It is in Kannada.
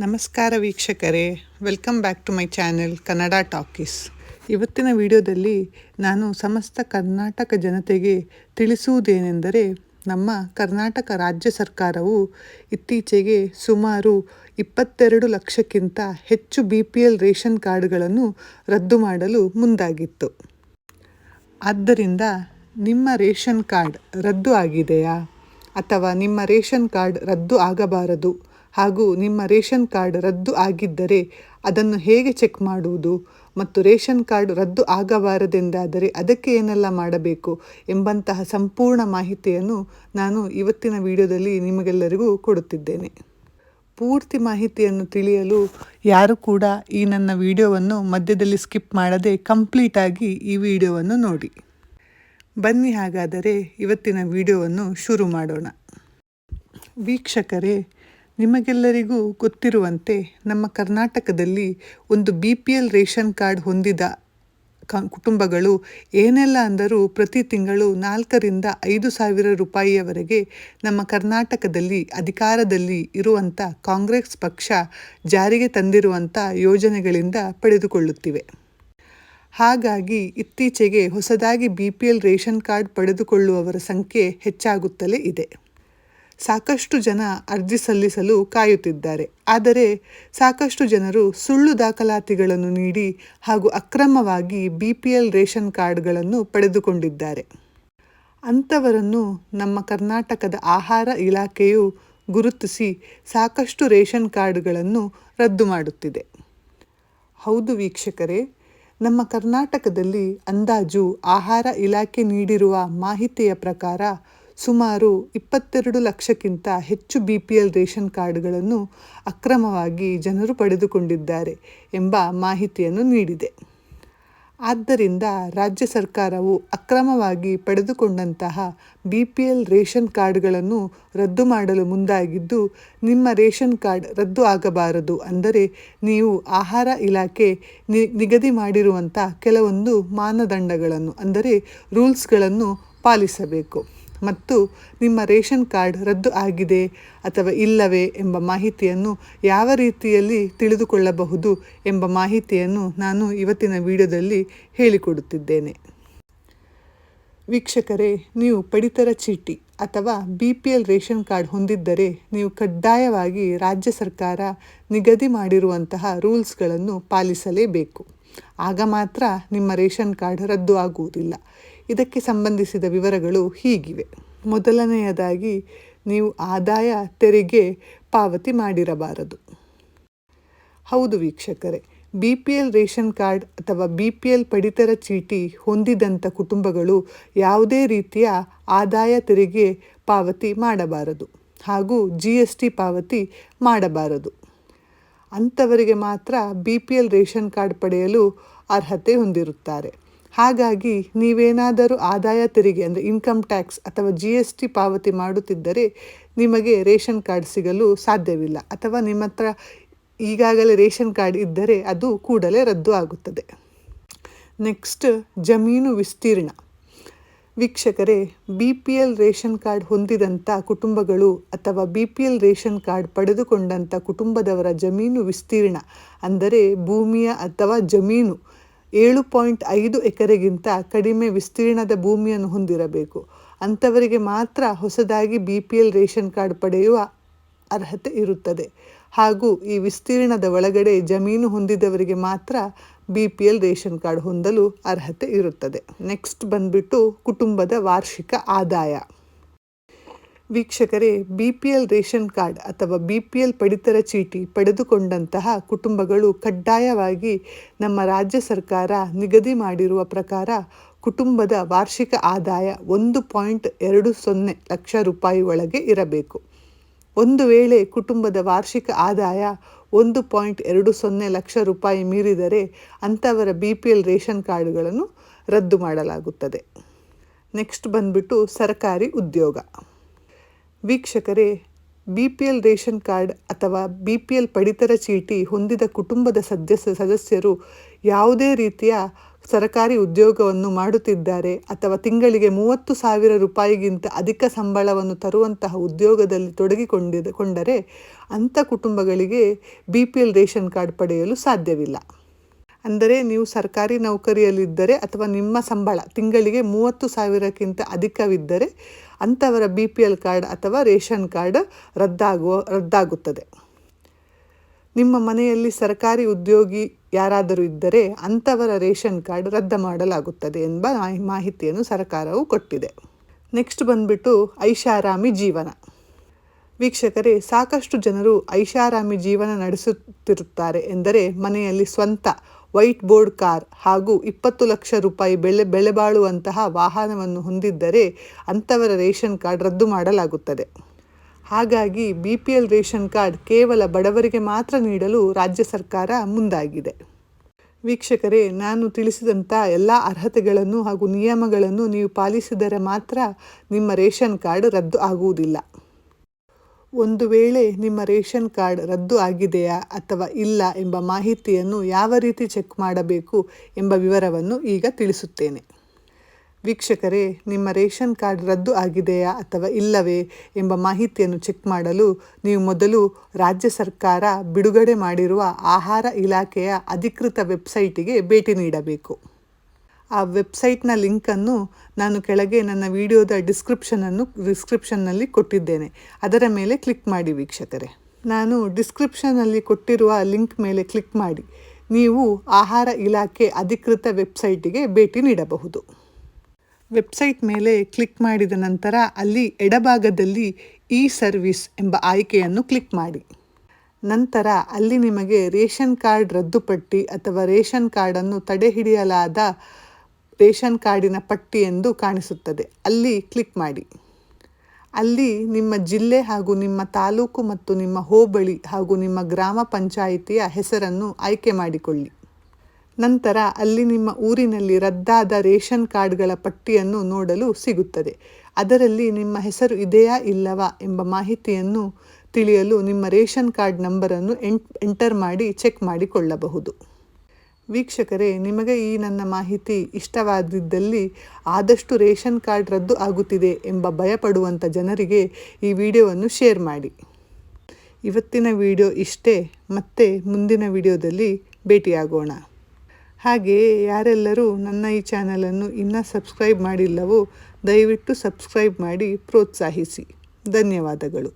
ನಮಸ್ಕಾರ ವೀಕ್ಷಕರೇ welcome back to my channel Kannada talkies ಇವತ್ತಿನ ವಿಡಿಯೋದಲ್ಲಿ ನಾನು ಸಮಸ್ತ ಕರ್ನಾಟಕ ಜನತೆಗೆ ತಿಳಿಸುವುದೇನೆಂದರೆ, ನಮ್ಮ ಕರ್ನಾಟಕ ರಾಜ್ಯ ಸರ್ಕಾರವು ಇತ್ತೀಚೆಗೆ ಸುಮಾರು ಇಪ್ಪತ್ತೆರಡು ಲಕ್ಷಕ್ಕಿಂತ ಹೆಚ್ಚು ಬಿ ಪಿ ಎಲ್ ರೇಷನ್ ಕಾರ್ಡ್ಗಳನ್ನು ರದ್ದು ಮಾಡಲು ಮುಂದಾಗಿತ್ತು. ಆದ್ದರಿಂದ ನಿಮ್ಮ ರೇಷನ್ ಕಾರ್ಡ್ ರದ್ದು ಆಗಿದೆಯಾ? ಅಥವಾ ನಿಮ್ಮ ರೇಷನ್ ಕಾರ್ಡ್ ರದ್ದು ಆಗಬಾರದು? ಹಾಗೂ ನಿಮ್ಮ ರೇಷನ್ ಕಾರ್ಡ್ ರದ್ದು ಆಗಿದ್ದರೆ ಅದನ್ನು ಹೇಗೆ ಚೆಕ್ ಮಾಡುವುದು? ಮತ್ತು ರೇಷನ್ ಕಾರ್ಡ್ ರದ್ದು ಆಗಬಾರದೆಂದಾದರೆ ಅದಕ್ಕೆ ಏನೆಲ್ಲ ಮಾಡಬೇಕು ಎಂಬಂತಹ ಸಂಪೂರ್ಣ ಮಾಹಿತಿಯನ್ನು ನಾನು ಇವತ್ತಿನ ವಿಡಿಯೋದಲ್ಲಿ ನಿಮಗೆಲ್ಲರಿಗೂ ಕೊಡುತ್ತಿದ್ದೇನೆ. ಪೂರ್ತಿ ಮಾಹಿತಿಯನ್ನು ತಿಳಿಯಲು ಯಾರು ಕೂಡ ಈ ನನ್ನ ವಿಡಿಯೋವನ್ನು ಮಧ್ಯದಲ್ಲಿ ಸ್ಕಿಪ್ ಮಾಡದೆ ಕಂಪ್ಲೀಟಾಗಿ ಈ ವಿಡಿಯೋವನ್ನು ನೋಡಿ. ಬನ್ನಿ ಹಾಗಾದರೆ ಇವತ್ತಿನ ವಿಡಿಯೋವನ್ನು ಶುರು ಮಾಡೋಣ. ವೀಕ್ಷಕರೇ ನಿಮಗೆಲ್ಲರಿಗೂ ಗೊತ್ತಿರುವಂತೆ ನಮ್ಮ ಕರ್ನಾಟಕದಲ್ಲಿ ಒಂದು B P L ration card ಹೊಂದಿದ ಕ ಕುಟುಂಬಗಳು ಏನೆಲ್ಲ ಅಂದರೂ ಪ್ರತಿ ತಿಂಗಳು ನಾಲ್ಕರಿಂದ ಐದು ಸಾವಿರ ರೂಪಾಯಿಯವರೆಗೆ ನಮ್ಮ ಕರ್ನಾಟಕದಲ್ಲಿ ಅಧಿಕಾರದಲ್ಲಿ ಇರುವಂಥ ಕಾಂಗ್ರೆಸ್ ಪಕ್ಷ ಜಾರಿಗೆ ತಂದಿರುವಂಥ ಯೋಜನೆಗಳಿಂದ ಪಡೆದುಕೊಳ್ಳುತ್ತಿವೆ. ಹಾಗಾಗಿ ಇತ್ತೀಚೆಗೆ ಹೊಸದಾಗಿ B P L ration card ಪಡೆದುಕೊಳ್ಳುವವರ ಸಂಖ್ಯೆ ಹೆಚ್ಚಾಗುತ್ತಲೇ ಇದೆ. ಸಾಕಷ್ಟು ಜನ ಅರ್ಜಿ ಸಲ್ಲಿಸಲು ಕಾಯುತ್ತಿದ್ದಾರೆ. ಆದರೆ ಸಾಕಷ್ಟು ಜನರು ಸುಳ್ಳು ದಾಖಲಾತಿಗಳನ್ನು ನೀಡಿ ಹಾಗೂ ಅಕ್ರಮವಾಗಿ ಬಿ ಪಿ ಎಲ್ ರೇಷನ್ ಕಾರ್ಡ್ಗಳನ್ನು ಪಡೆದುಕೊಂಡಿದ್ದಾರೆ. ಅಂಥವರನ್ನು ನಮ್ಮ ಕರ್ನಾಟಕದ ಆಹಾರ ಇಲಾಖೆಯು ಗುರುತಿಸಿ ಸಾಕಷ್ಟು ರೇಷನ್ ಕಾರ್ಡ್ಗಳನ್ನು ರದ್ದು ಮಾಡುತ್ತಿದೆ. ಹೌದು ವೀಕ್ಷಕರೇ, ನಮ್ಮ ಕರ್ನಾಟಕದಲ್ಲಿ ಅಂದಾಜು ಆಹಾರ ಇಲಾಖೆ ನೀಡಿರುವ ಮಾಹಿತಿಯ ಪ್ರಕಾರ ಸುಮಾರು ಇಪ್ಪತ್ತೆರಡು ಲಕ್ಷಕ್ಕಿಂತ ಹೆಚ್ಚು ಬಿ ಪಿ ಎಲ್ ರೇಷನ್ ಕಾರ್ಡ್ಗಳನ್ನು ಅಕ್ರಮವಾಗಿ ಜನರು ಪಡೆದುಕೊಂಡಿದ್ದಾರೆ ಎಂಬ ಮಾಹಿತಿಯನ್ನು ನೀಡಿದೆ. ಆದ್ದರಿಂದ ರಾಜ್ಯ ಸರ್ಕಾರವು ಅಕ್ರಮವಾಗಿ ಪಡೆದುಕೊಂಡಂತಹ ಬಿ ಪಿ ಎಲ್ ರೇಷನ್ ಕಾರ್ಡ್ಗಳನ್ನು ರದ್ದು ಮಾಡಲು ಮುಂದಾಗಿದ್ದು, ನಿಮ್ಮ ರೇಷನ್ ಕಾರ್ಡ್ ರದ್ದು ಆಗಬಾರದು ಅಂದರೆ ನೀವು ಆಹಾರ ಇಲಾಖೆ ನಿಗದಿ ಮಾಡಿರುವಂಥ ಕೆಲವೊಂದು ಮಾನದಂಡಗಳನ್ನು ಅಂದರೆ ರೂಲ್ಸ್ಗಳನ್ನು ಪಾಲಿಸಬೇಕು. ಮತ್ತು ನಿಮ್ಮ ರೇಷನ್ ಕಾರ್ಡ್ ರದ್ದು ಆಗಿದೆ ಅಥವಾ ಇಲ್ಲವೇ ಎಂಬ ಮಾಹಿತಿಯನ್ನು ಯಾವ ರೀತಿಯಲ್ಲಿ ತಿಳಿದುಕೊಳ್ಳಬಹುದು ಎಂಬ ಮಾಹಿತಿಯನ್ನು ನಾನು ಇವತ್ತಿನ ವಿಡಿಯೋದಲ್ಲಿ ಹೇಳಿಕೊಡುತ್ತಿದ್ದೇನೆ. ವೀಕ್ಷಕರೇ, ನೀವು ಪಡಿತರ ಚೀಟಿ ಅಥವಾ B P L ration card ಹೊಂದಿದ್ದರೆ ನೀವು ಕಡ್ಡಾಯವಾಗಿ ರಾಜ್ಯ ಸರ್ಕಾರ ನಿಗದಿ ಮಾಡಿರುವಂತಹ ರೂಲ್ಸ್ಗಳನ್ನು ಪಾಲಿಸಲೇಬೇಕು. ಆಗ ಮಾತ್ರ ನಿಮ್ಮ ರೇಷನ್ ಕಾರ್ಡ್ ರದ್ದು ಆಗುವುದಿಲ್ಲ. ಇದಕ್ಕೆ ಸಂಬಂಧಿಸಿದ ವಿವರಗಳು ಹೀಗಿವೆ. ಮೊದಲನೆಯದಾಗಿ, ನೀವು ಆದಾಯ ತೆರಿಗೆ ಪಾವತಿ ಮಾಡಿರಬಾರದು. ಹೌದು ವೀಕ್ಷಕರೇ, B P L ration card ಅಥವಾ ಬಿ ಪಿ ಎಲ್ ಪಡಿತರ ಚೀಟಿ ಹೊಂದಿದಂಥ ಕುಟುಂಬಗಳು ಯಾವುದೇ ರೀತಿಯ ಆದಾಯ ತೆರಿಗೆ ಪಾವತಿ ಮಾಡಬಾರದು ಹಾಗೂ ಜಿ ಎಸ್ ಟಿ ಪಾವತಿ ಮಾಡಬಾರದು. ಅಂಥವರಿಗೆ ಮಾತ್ರ B P L ration card ಪಡೆಯಲು ಅರ್ಹತೆ ಹೊಂದಿರುತ್ತಾರೆ. ಹಾಗಾಗಿ ನೀವೇನಾದರೂ ಆದಾಯ ತೆರಿಗೆ ಅಂದರೆ ಇನ್ಕಮ್ ಟ್ಯಾಕ್ಸ್ ಅಥವಾ ಜಿ ಎಸ್ ಟಿ ಪಾವತಿ ಮಾಡುತ್ತಿದ್ದರೆ ನಿಮಗೆ ರೇಷನ್ ಕಾರ್ಡ್ ಸಿಗಲು ಸಾಧ್ಯವಿಲ್ಲ. ಅಥವಾ ನಿಮ್ಮ ಹತ್ರ ಈಗಾಗಲೇ ರೇಷನ್ ಕಾರ್ಡ್ ಇದ್ದರೆ ಅದು ಕೂಡಲೇ ರದ್ದು ಆಗುತ್ತದೆ. ನೆಕ್ಸ್ಟ್ ಜಮೀನು ವಿಸ್ತೀರ್ಣ. ವೀಕ್ಷಕರೇ B P L ration card ಹೊಂದಿದಂಥ ಕುಟುಂಬಗಳು ಅಥವಾ B P L ration card ಪಡೆದುಕೊಂಡಂಥ ಕುಟುಂಬದವರ ಜಮೀನು ವಿಸ್ತೀರ್ಣ ಅಂದರೆ ಭೂಮಿಯ ಅಥವಾ ಜಮೀನು ಏಳು ಪಾಯಿಂಟ್ ಐದು ಎಕರೆಗಿಂತ ಕಡಿಮೆ ವಿಸ್ತೀರ್ಣದ ಭೂಮಿಯನ್ನು ಹೊಂದಿರಬೇಕು. ಅಂಥವರಿಗೆ ಮಾತ್ರ ಹೊಸದಾಗಿ B P L ration card ಪಡೆಯುವ ಅರ್ಹತೆ ಇರುತ್ತದೆ. ಹಾಗೂ ಈ ವಿಸ್ತೀರ್ಣದ ಒಳಗಡೆ ಜಮೀನು ಹೊಂದಿದವರಿಗೆ ಮಾತ್ರ B P L ration card ಹೊಂದಲು ಅರ್ಹತೆ ಇರುತ್ತದೆ. ನೆಕ್ಸ್ಟ್ ಬಂದ್ಬಿಟ್ಟು ಕುಟುಂಬದ ವಾರ್ಷಿಕ ಆದಾಯ. ವೀಕ್ಷಕರೇ, B P L ration card ಅಥವಾ ಬಿ ಪಿ ಎಲ್ ಪಡಿತರ ಚೀಟಿ ಪಡೆದುಕೊಂಡಂತಹ ಕುಟುಂಬಗಳು ಕಡ್ಡಾಯವಾಗಿ ನಮ್ಮ ರಾಜ್ಯ ಸರ್ಕಾರ ನಿಗದಿ ಮಾಡಿರುವ ಪ್ರಕಾರ ಕುಟುಂಬದ ವಾರ್ಷಿಕ ಆದಾಯ ಒಂದು ಪಾಯಿಂಟ್ ಎರಡು ಸೊನ್ನೆ ಲಕ್ಷ ರೂಪಾಯಿ ಒಳಗೆ ಇರಬೇಕು. ಒಂದು ವೇಳೆ ಕುಟುಂಬದ ವಾರ್ಷಿಕ ಆದಾಯ ಒಂದು ಪಾಯಿಂಟ್ ಎರಡು ಸೊನ್ನೆ ಲಕ್ಷ ರೂಪಾಯಿ ಮೀರಿದರೆ ಅಂಥವರ ಬಿ ಪಿ ಎಲ್ ರೇಷನ್ ಕಾರ್ಡ್ಗಳನ್ನು ರದ್ದು ಮಾಡಲಾಗುತ್ತದೆ. ನೆಕ್ಸ್ಟ್ ಬಂದ್ಬಿಟ್ಟು ಸರ್ಕಾರಿ ಉದ್ಯೋಗ. ವೀಕ್ಷಕರೇ, B P L ration card ಅಥವಾ ಬಿ ಪಿ ಎಲ್ ಪಡಿತರ ಚೀಟಿ ಹೊಂದಿದ ಕುಟುಂಬದ ಸದಸ್ಯ ಸದಸ್ಯರು ಯಾವುದೇ ರೀತಿಯ ಸರಕಾರಿ ಉದ್ಯೋಗವನ್ನು ಮಾಡುತ್ತಿದ್ದಾರೆ ಅಥವಾ ತಿಂಗಳಿಗೆ ಮೂವತ್ತು ಸಾವಿರ ರೂಪಾಯಿಗಿಂತ ಅಧಿಕ ಸಂಬಳವನ್ನು ತರುವಂತಹ ಉದ್ಯೋಗದಲ್ಲಿ ತೊಡಗಿಕೊಂಡಿದ, ಕೊಂಡರೆ ಅಂಥ ಕುಟುಂಬಗಳಿಗೆ B P L ration card ಪಡೆಯಲು ಸಾಧ್ಯವಿಲ್ಲ. ಅಂದರೆ ನೀವು ಸರ್ಕಾರಿ ನೌಕರಿಯಲ್ಲಿದ್ದರೆ ಅಥವಾ ನಿಮ್ಮ ಸಂಬಳ ತಿಂಗಳಿಗೆ ಮೂವತ್ತು ಸಾವಿರಕ್ಕಿಂತ ಅಧಿಕವಿದ್ದರೆ ಅಂಥವರ ಬಿ ಪಿ ಎಲ್ ಕಾರ್ಡ್ ಅಥವಾ ರೇಷನ್ ಕಾರ್ಡ್ ರದ್ದಾಗುವ, ರದ್ದಾಗುತ್ತದೆ. ನಿಮ್ಮ ಮನೆಯಲ್ಲಿ ಸರ್ಕಾರಿ ಉದ್ಯೋಗಿ ಯಾರಾದರೂ ಇದ್ದರೆ ಅಂಥವರ ರೇಷನ್ ಕಾರ್ಡ್ ರದ್ದು ಮಾಡಲಾಗುತ್ತದೆ ಎಂಬ ಮಾಹಿತಿಯನ್ನು ಸರ್ಕಾರವು ಕೊಟ್ಟಿದೆ. ನೆಕ್ಸ್ಟ್ ಬಂದ್ಬಿಟ್ಟು ಐಷಾರಾಮಿ ಜೀವನ. ವೀಕ್ಷಕರೇ, ಸಾಕಷ್ಟು ಜನರು ಐಷಾರಾಮಿ ಜೀವನ ನಡೆಸುತ್ತಿರುತ್ತಾರೆ ಎಂದರೆ ಮನೆಯಲ್ಲಿ ಸ್ವಂತ ವೈಟ್ ಬೋರ್ಡ್ ಕಾರ್ ಹಾಗೂ ಇಪ್ಪತ್ತು ಲಕ್ಷ ರೂಪಾಯಿ ಬೆಲೆ ಬೆಲೆ ಬಾಳುವಂತಹ ವಾಹನವನ್ನು ಹೊಂದಿದ್ದರೆ ಅಂಥವರ ರೇಷನ್ ಕಾರ್ಡ್ ರದ್ದು ಮಾಡಲಾಗುತ್ತದೆ. ಹಾಗಾಗಿ B P L ration card ಕೇವಲ ಬಡವರಿಗೆ ಮಾತ್ರ ನೀಡಲು ರಾಜ್ಯ ಸರ್ಕಾರ ಮುಂದಾಗಿದೆ. ವೀಕ್ಷಕರೇ, ನಾನು ತಿಳಿಸಿದಂಥ ಎಲ್ಲ ಅರ್ಹತೆಗಳನ್ನು ಹಾಗೂ ನಿಯಮಗಳನ್ನು ನೀವು ಪಾಲಿಸಿದರೆ ಮಾತ್ರ ನಿಮ್ಮ ರೇಷನ್ ಕಾರ್ಡ್ ರದ್ದು ಆಗುವುದಿಲ್ಲ. ಒಂದು ವೇಳೆ ನಿಮ್ಮ ರೇಷನ್ ಕಾರ್ಡ್ ರದ್ದು ಆಗಿದೆಯಾ ಅಥವಾ ಇಲ್ಲ ಎಂಬ ಮಾಹಿತಿಯನ್ನು ಯಾವ ರೀತಿ ಚೆಕ್ ಮಾಡಬೇಕು ಎಂಬ ವಿವರವನ್ನು ಈಗ ತಿಳಿಸುತ್ತೇನೆ. ವೀಕ್ಷಕರೇ, ನಿಮ್ಮ ರೇಷನ್ ಕಾರ್ಡ್ ರದ್ದು ಆಗಿದೆಯಾ ಅಥವಾ ಇಲ್ಲವೇ ಎಂಬ ಮಾಹಿತಿಯನ್ನು ಚೆಕ್ ಮಾಡಲು ನೀವು ಮೊದಲು ರಾಜ್ಯ ಸರ್ಕಾರ ಬಿಡುಗಡೆ ಮಾಡಿರುವ ಆಹಾರ ಇಲಾಖೆಯ ಅಧಿಕೃತ ವೆಬ್ಸೈಟಿಗೆ ಭೇಟಿ ನೀಡಬೇಕು. ಆ ವೆಬ್ಸೈಟ್ನ ಲಿಂಕನ್ನು ನಾನು ಕೆಳಗೆ ನನ್ನ ವಿಡಿಯೋದ ಡಿಸ್ಕ್ರಿಪ್ಷನನ್ನು ಡಿಸ್ಕ್ರಿಪ್ಷನ್ನಲ್ಲಿ ಕೊಟ್ಟಿದ್ದೇನೆ. ಅದರ ಮೇಲೆ ಕ್ಲಿಕ್ ಮಾಡಿ ವೀಕ್ಷಕರೇ. ನಾನು ಡಿಸ್ಕ್ರಿಪ್ಷನಲ್ಲಿ ಕೊಟ್ಟಿರುವ ಲಿಂಕ್ ಮೇಲೆ ಕ್ಲಿಕ್ ಮಾಡಿ. ನೀವು ಆಹಾರ ಇಲಾಖೆ ಅಧಿಕೃತ ವೆಬ್ಸೈಟಿಗೆ ಭೇಟಿ ನೀಡಬಹುದು. ವೆಬ್ಸೈಟ್ ಮೇಲೆ ಕ್ಲಿಕ್ ಮಾಡಿದ ನಂತರ ಅಲ್ಲಿ ಎಡಭಾಗದಲ್ಲಿ ಇ ಸರ್ವಿಸ್ ಎಂಬ ಆಯ್ಕೆಯನ್ನು ಕ್ಲಿಕ್ ಮಾಡಿ. ನಂತರ ಅಲ್ಲಿ ನಿಮಗೆ ರೇಷನ್ ಕಾರ್ಡ್ ರದ್ದುಪಟ್ಟಿ ಅಥವಾ ರೇಷನ್ ಕಾರ್ಡನ್ನು ತಡೆಹಿಡಿಯಲಾದ ರೇಷನ್ ಕಾರ್ಡಿನ ಪಟ್ಟಿ ಎಂದು ಕಾಣಿಸುತ್ತದೆ. ಅಲ್ಲಿ ಕ್ಲಿಕ್ ಮಾಡಿ. ಅಲ್ಲಿ ನಿಮ್ಮ ಜಿಲ್ಲೆ ಹಾಗೂ ನಿಮ್ಮ ತಾಲೂಕು ಮತ್ತು ನಿಮ್ಮ ಹೋಬಳಿ ಹಾಗೂ ನಿಮ್ಮ ಗ್ರಾಮ ಪಂಚಾಯಿತಿಯ ಹೆಸರನ್ನು ಆಯ್ಕೆ ಮಾಡಿಕೊಳ್ಳಿ. ನಂತರ ಅಲ್ಲಿ ನಿಮ್ಮ ಊರಿನಲ್ಲಿ ರದ್ದಾದ ರೇಷನ್ ಕಾರ್ಡ್ಗಳ ಪಟ್ಟಿಯನ್ನು ನೋಡಲು ಸಿಗುತ್ತದೆ. ಅದರಲ್ಲಿ ನಿಮ್ಮ ಹೆಸರು ಇದೆಯಾ ಇಲ್ಲವಾ ಎಂಬ ಮಾಹಿತಿಯನ್ನು ತಿಳಿಯಲು ನಿಮ್ಮ ರೇಷನ್ ಕಾರ್ಡ್ ನಂಬರನ್ನು ಎಂಟ್, ಎಂಟರ್ ಮಾಡಿ ಚೆಕ್ ಮಾಡಿಕೊಳ್ಳಬಹುದು. ವೀಕ್ಷಕರೇ, ನಿಮಗೆ ಈ ನನ್ನ ಮಾಹಿತಿ ಇಷ್ಟವಾದಿದ್ದಲ್ಲಿ ಆದಷ್ಟು ರೇಷನ್ ಕಾರ್ಡ್ ರದ್ದು ಆಗುತ್ತಿದೆ ಎಂಬ ಭಯಪಡುವಂಥ ಜನರಿಗೆ ಈ ವಿಡಿಯೋವನ್ನು ಶೇರ್ ಮಾಡಿ. ಇವತ್ತಿನ ವಿಡಿಯೋ ಇಷ್ಟೇ, ಮತ್ತೆ ಮುಂದಿನ ವಿಡಿಯೋದಲ್ಲಿ ಭೇಟಿಯಾಗೋಣ. ಹಾಗೆಯೇ ಯಾರೆಲ್ಲರೂ ನನ್ನ ಈ ಚಾನಲನ್ನು ಇನ್ನೂ ಸಬ್ಸ್ಕ್ರೈಬ್ ಮಾಡಿಲ್ಲವೋ, ದಯವಿಟ್ಟು ಸಬ್ಸ್ಕ್ರೈಬ್ ಮಾಡಿ ಪ್ರೋತ್ಸಾಹಿಸಿ. ಧನ್ಯವಾದಗಳು.